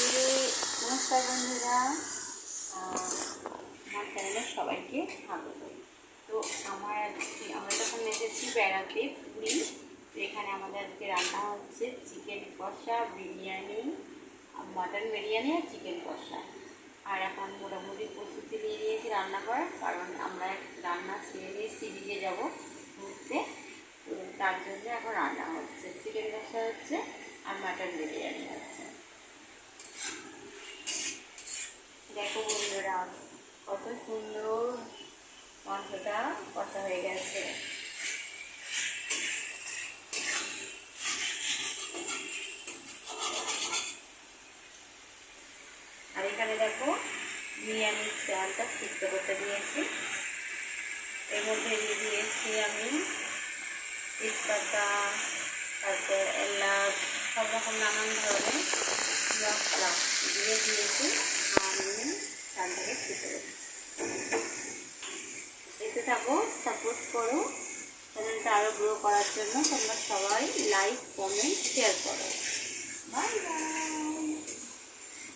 নমস্কার বন্ধুরা আমার চ্যানেলে সবাইকে স্বাগত তো আমার আজকে আমরা যখন এসেছি বেড়াতে পুরী এখানে আমাদের আজকে রান্না হচ্ছে চিকেন কষা বিরিয়ানি মাটন বিরিয়ানি আর চিকেন কষা আর এখন মোটামুটি প্রস্তুতি নিয়ে নিয়েছি রান্না করার কারণ আমরা রান্না সেরে নিয়ে সিরিজে যাব ঘুরতে তার জন্য এখন রান্না হচ্ছে চিকেন কষা হচ্ছে আর মাটন বিরিয়ানি হচ্ছে। দেখো বন্ধুরা কত সুন্দর মাংসটা কষা হয়ে গেছে আর এখানে দেখো বিরিয়ানির চালটা সিদ্ধ করতে দিয়েছি এর মধ্যে দিয়ে দিয়েছি আমি তেজপাতা তারপর এলাচ সব রকম নানান ধরনের মশলা দিয়ে দিয়েছি এতে থাকো সাপোর্ট করো। চ্যানেলটা আরও গ্রো করার জন্য তোমরা সবাই লাইক কমেন্ট শেয়ার করো।